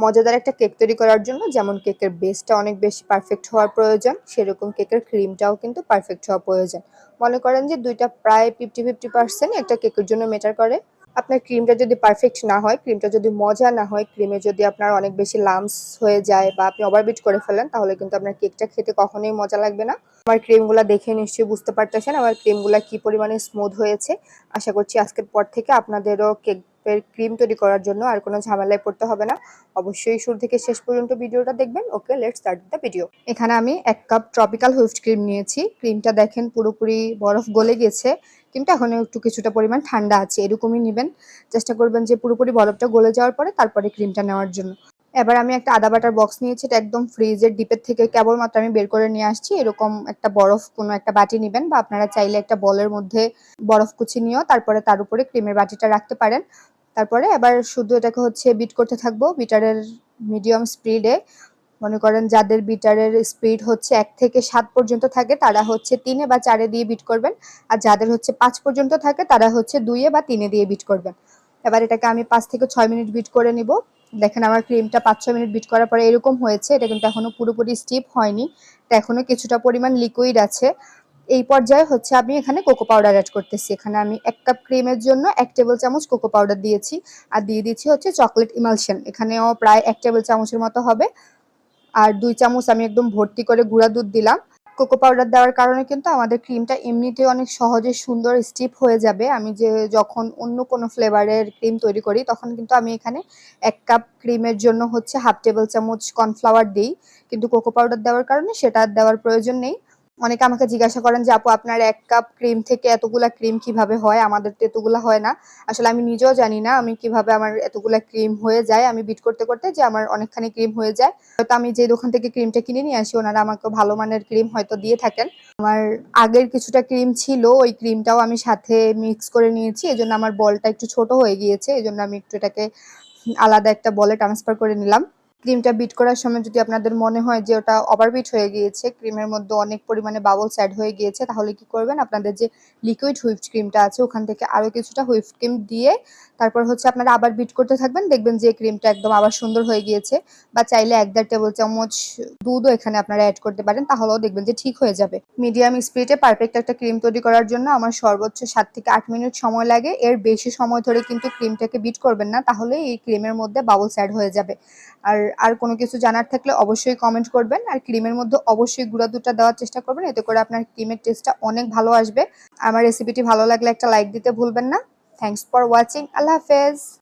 মজাদার একটা কেক তৈরি করার জন্য, যেমন কেকের বেসটা অনেক বেশি পারফেক্ট হওয়ার প্রয়োজন, সেরকম কেকের ক্রিমটাও কিন্তু পারফেক্ট হওয়া প্রয়োজন। মনে করেন যে দুইটা প্রায় ফিফটি ফিফটি পার্সেন্ট একটা কেকের জন্য মেটার করে। আপনার ক্রিমটা যদি পারফেক্ট না হয় ক্রিমটা যদি মজা না হয় ক্রিমে যদি আপনার অনেক বেশি লামস হয়ে যায় বা আপনি ওভারবিট করে ফেলেন, তাহলে কিন্তু আপনার কেকটা খেতে কখনোই মজা লাগবে না। আমার ক্রিমগুলো দেখে নিশ্চয়ই বুঝতে পারতেছেন আমার ক্রিমগুলো কি পরিমাণে স্মুথ হয়েছে। আশা করছি আজকের পর থেকে আপনাদেরও কেকের ক্রিম তৈরি করার জন্য আর কোনো ঝামেলায় পড়তে হবে না। অবশ্যই শুরু থেকে শেষ পর্যন্ত ভিডিওটা দেখবেন। Okay let start the video এখানে আমি এক কাপ ট্রপিক্যাল হুইপড ক্রিম নিয়েছি। ক্রিমটা দেখেন পুরোপুরি বরফ গলে গেছে, কিন্তু এখন একটু কিছুটা পরিমাণ ঠান্ডা আছে, এরকমই নেবেন। চেষ্টা করবেন যে পুরোপুরি বরফটা গলে যাওয়ার পরে তারপরে ক্রিমটা নেওয়ার জন্য। এবার আমি একটা আদা বাটার বক্স নিয়েছি, এটা একদম ফ্রিজের ডিপের থেকে কেবলমাত্র আমি বের করে নিয়ে আসছি। এরকম একটা বরফ কোনো একটা বাটি নেবেন বা আপনারা চাইলে একটা বলের মধ্যে বরফ কুচি নিয়েও তারপরে তার উপরে ক্রিমের বাটিটা রাখতে পারেন। তারপরে এবার শুধু এটাকে হচ্ছে বিট করতে থাকব। বিটারের মিডিয়াম স্পিডে মনে করেন যাদের বিটারের স্পিড হচ্ছে এক থেকে সাত পর্যন্ত থাকে, তারা হচ্ছে তিনে বা চারে দিয়ে বিট করবেন। আর যাদের হচ্ছে পাঁচ পর্যন্ত থাকে, তারা হচ্ছে দুইয়ে বা তিনে দিয়ে বিট করবেন। এবার এটাকে আমি পাঁচ থেকে ছয় মিনিট বিট করে নিব। দেখেন আমার ক্রিমটা পাঁচ ছয় মিনিট বিট করার পরে এরকম হয়েছে। এটা কিন্তু এখনও পুরোপুরি স্টিপ হয়নি। এটা এখনও কিছুটা পরিমাণ লিকুইড আছে। এই পর্যায়ে হচ্ছে আমি এখানে কোকো পাউডার অ্যাড করতেছি। এখানে আমি এক কাপ ক্রিমের জন্য এক টেবিল চামচ কোকো পাউডার দিয়েছি। আর দিয়ে দিচ্ছি হচ্ছে চকলেট ইমালশন এখানেও প্রায় এক টেবিল চামচের মতো হবে। আর দুই চামচ আমি একদম ভর্তি করে গুঁড়া দুধ দিলাম। কোকো পাউডার দেওয়ার কারণে কিন্তু আমাদের ক্রিমটা এমনিতে অনেক সহজে সুন্দর স্টিপ হয়ে যাবে। আমি যে যখন অন্য কোনো ফ্লেভারের ক্রিম তৈরি করি, তখন কিন্তু আমি এখানে এক কাপ ক্রিমের জন্য হচ্ছে হাফ টেবিল চামচ কর্নফ্লাওয়ার দিই। কিন্তু কোকো পাউডার দেওয়ার কারণে সেটা দেওয়ার প্রয়োজন নেই। অনেকে আমাকে জিজ্ঞাসা করেন যে, আপু, আপনার এক কাপ ক্রিম থেকে এতগুলা ক্রিম কীভাবে হয়? আমাদের তো এতগুলা হয় না। আসলে আমি নিজেও জানি না আমি কীভাবে আমার এতগুলা ক্রিম হয়ে যায়। আমি বিট করতে করতে যে আমার অনেকখানি ক্রিম হয়ে যায়। হয়তো আমি যে দোকান থেকে ক্রিমটা কিনে নিয়ে আসি, ওনারা আমাকে ভালো মানের ক্রিম হয়তো দিয়ে থাকেন। আমার আগের কিছুটা ক্রিম ছিল, ওই ক্রিমটাও আমি সাথে মিক্স করে নিয়েছি। এজন্য আমার বলটা একটু ছোট হয়ে গিয়েছে। এজন্য আমি একটু এটাকে আলাদা একটা বলে ট্রান্সফার করে নিলাম। ক্রিমটা বিট করার সময় যদি আপনাদের মনে হয় যে ওটা ওভারবিট হয়ে গিয়েছে, ক্রিমের মধ্যে অনেক পরিমাণে বাবলস অ্যাড হয়ে গিয়েছে, তাহলে কি করবেন? আপনাদের যে লিকুইড হুইপড ক্রিমটা আছে, ওখান থেকে আরও কিছুটা হুইপড ক্রিম দিয়ে তারপর হচ্ছে আপনারা আবার বিট করতে থাকবেন, দেখবেন যে ক্রিমটা একদম আবার সুন্দর হয়ে গিয়েছে। বা চাইলে এক দেড় টেবিল চামচ দুধও এখানে আপনারা অ্যাড করতে পারেন, তাহলেও দেখবেন যে ঠিক হয়ে যাবে। মিডিয়াম স্পিডে পারফেক্ট একটা ক্রিম তৈরি করার জন্য আমার সর্বোচ্চ সাত থেকে আট মিনিট সময় লাগে। এর বেশি সময় ধরে কিন্তু ক্রিমটাকে বিট করবেন না তাহলে এই ক্রিমের মধ্যে বাবলস অ্যাড হয়ে যাবে। আর আর কোনো কিছু জানার থাকলে অবশ্যই কমেন্ট করবেন। আর ক্রিমের মধ্যে অবশ্যই গুঁড়া দুধটা দেওয়ার চেষ্টা করবেন, এতে করে আপনার ক্রিমের টেস্টটা অনেক ভালো আসবে। আমার রেসিপিটি ভালো লাগলে একটা লাইক দিতে ভুলবেন না। থ্যাংকস ফর ওয়াচিং আল্লাহ হাফেজ।